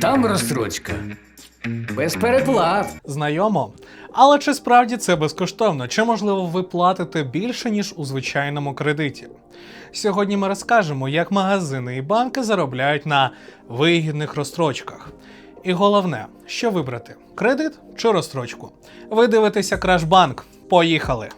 Там розстрочка. Без переплат. Знайомо. Але чи справді це безкоштовно? Чи можливо ви платите більше, ніж у звичайному кредиті? Сьогодні ми розкажемо, як магазини і банки заробляють на вигідних розстрочках. І головне, що вибрати: кредит чи розстрочку? Ви дивитеся Крашбанк. Поїхали!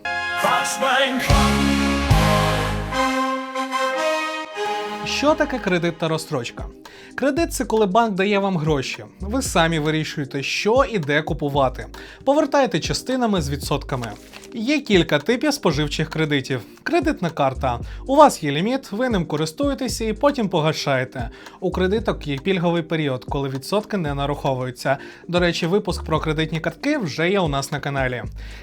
Що таке кредит та розстрочка? Кредит це коли банк дає вам гроші. Ви самі вирішуєте, що і де купувати. Повертаєте частинами з відсотками. Є кілька типів споживчих кредитів. Кредитна карта. У вас є ліміт, ви ним користуєтеся і потім погашаєте. У кредиток є пільговий період, коли відсотки не нараховуються. До речі, випуск про кредитні картки вже є у нас на каналі.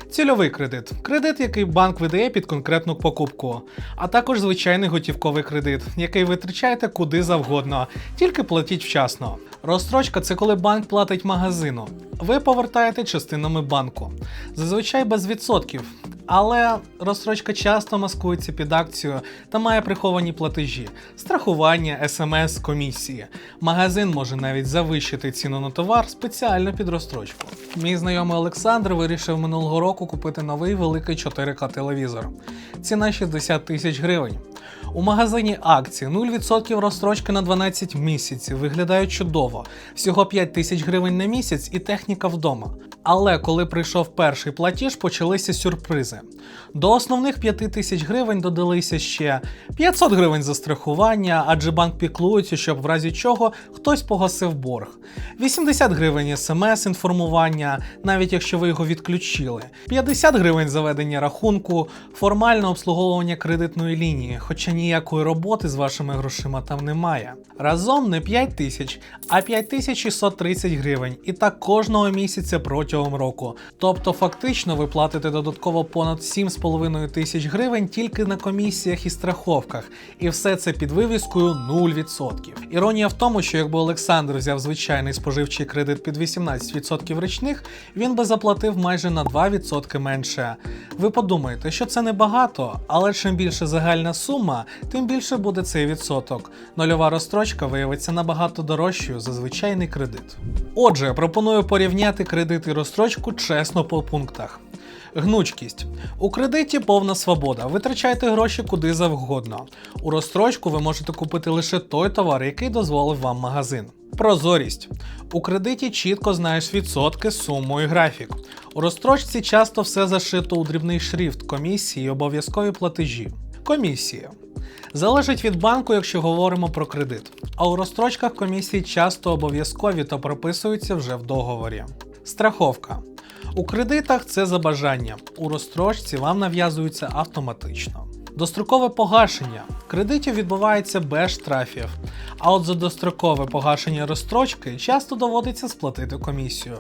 Цільовий кредит кредит, який банк видає під конкретну покупку, а також звичайний готівковий кредит, який витрачаєте куди завгодно, тільки платіть вчасно. Розстрочка це коли банк платить магазину. Ви повертаєте частинами банку, зазвичай без відсотків. Але розстрочка часто маскується під акцію та має приховані платежі, страхування, смс, комісії. Магазин може навіть завищити ціну на товар спеціально під розстрочку. Мій знайомий Олександр вирішив минулого року купити новий великий 4К телевізор. Ціна 60 тисяч гривень. У магазині акції 0% розстрочки на 12 місяців виглядають чудово, всього 5 тисяч гривень на місяць і техніка вдома. Але коли прийшов перший платіж, почалися сюрпризи. До основних 5 тисяч гривень додалися ще 500 гривень за страхування, адже банк піклується, щоб в разі чого хтось погасив борг. 80 гривень смс-інформування, навіть якщо ви його відключили, 50 гривень заведення рахунку, формальне обслуговування кредитної лінії, хоча ніякої роботи з вашими грошима там немає. Разом не 5 тисяч, а 5630 гривень, і так кожного місяця протягом року. Тобто, фактично, ви платите додатково понад 7,5 тисяч гривень тільки на комісіях і страховках, і все це під вивіскою 0%. Іронія в тому, що якби Олександр взяв звичайний споживчий кредит під 18% річних, він би заплатив майже на 2% менше. Ви подумаєте, що це небагато, але чим більше загальна сума, тим більше буде цей відсоток. Нульова розстрочка виявиться набагато дорожчою за звичайний кредит. Отже, пропоную порівняти кредит і розстрочку чесно по пунктах. Гнучкість. У кредиті повна свобода. Витрачайте гроші куди завгодно. У розстрочку ви можете купити лише той товар, який дозволив вам магазин. Прозорість. У кредиті чітко знаєш відсотки, суму і графік. У розстрочці часто все зашито у дрібний шрифт, комісії і обов'язкові платежі. Комісія. Залежить від банку, якщо говоримо про кредит. А у розстрочках комісії часто обов'язкові та прописуються вже в договорі. Страховка. У кредитах це за бажанням, у розстрочці вам нав'язується автоматично. Дострокове погашення кредитів відбувається без штрафів, а от за дострокове погашення розстрочки часто доводиться сплатити комісію.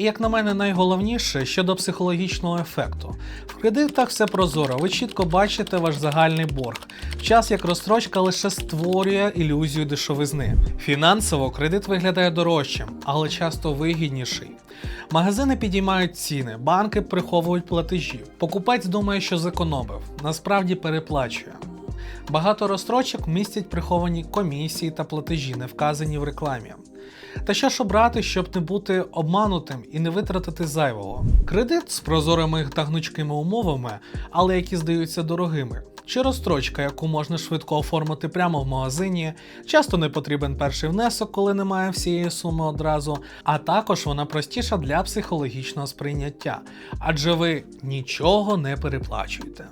І як на мене, найголовніше щодо психологічного ефекту. В кредитах все прозоро, ви чітко бачите ваш загальний борг, в час як розстрочка лише створює ілюзію дешевизни. Фінансово кредит виглядає дорожчим, але часто вигідніший. Магазини підіймають ціни, банки приховують платежі. Покупець думає, що зекономив, насправді переплачує. Багато розстрочок містять приховані комісії та платежі, не вказані в рекламі. Та що ж обрати, щоб не бути обманутим і не витратити зайвого? Кредит з прозорими та гнучкими умовами, але які здаються дорогими. Чи розстрочка, яку можна швидко оформити прямо в магазині, часто не потрібен перший внесок, коли немає всієї суми одразу, а також вона простіша для психологічного сприйняття, адже ви нічого не переплачуєте.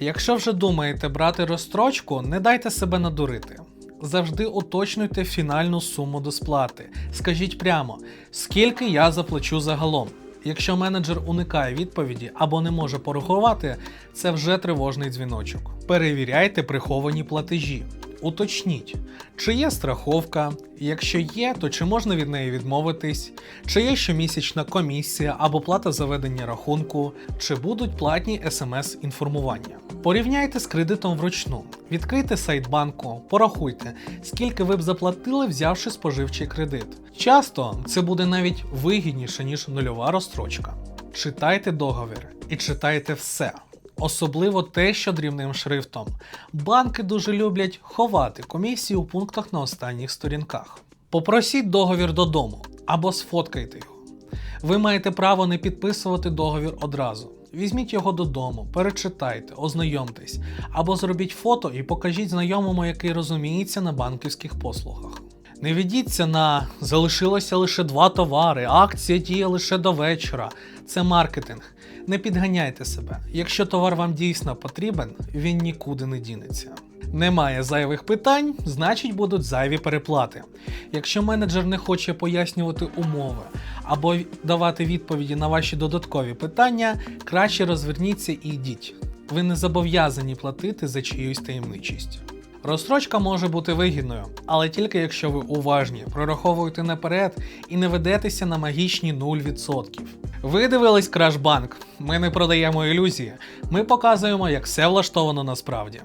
Якщо вже думаєте брати розстрочку, не дайте себе надурити. Завжди уточнюйте фінальну суму до сплати. Скажіть прямо, скільки я заплачу загалом. Якщо менеджер уникає відповіді або не може порахувати, це вже тривожний дзвіночок. Перевіряйте приховані платежі. Уточніть, чи є страховка, якщо є, то чи можна від неї відмовитись, чи є щомісячна комісія або плата за ведення рахунку, чи будуть платні смс-інформування. Порівняйте з кредитом вручну, відкрийте сайт банку, порахуйте, скільки ви б заплатили, взявши споживчий кредит. Часто це буде навіть вигідніше, ніж нульова розстрочка. Читайте договір і читайте все. Особливо те, що дрібним шрифтом. Банки дуже люблять ховати комісії у пунктах на останніх сторінках. Попросіть договір додому або сфоткайте його. Ви маєте право не підписувати договір одразу. Візьміть його додому, перечитайте, ознайомтесь, або зробіть фото і покажіть знайомому, який розуміється на банківських послугах. Не ведіться на залишилося лише два товари, акція діє лише до вечора. Це маркетинг. Не підганяйте себе. Якщо товар вам дійсно потрібен, він нікуди не дінеться. Немає зайвих питань, значить будуть зайві переплати. Якщо менеджер не хоче пояснювати умови або давати відповіді на ваші додаткові питання, краще розверніться і йдіть. Ви не зобов'язані платити за чиюсь таємничість. Розстрочка може бути вигідною, але тільки якщо ви уважні, прораховуєте наперед і не ведетеся на магічні 0%. Ви дивились Крашбанк. Ми не продаємо ілюзії, ми показуємо, як все влаштовано насправді.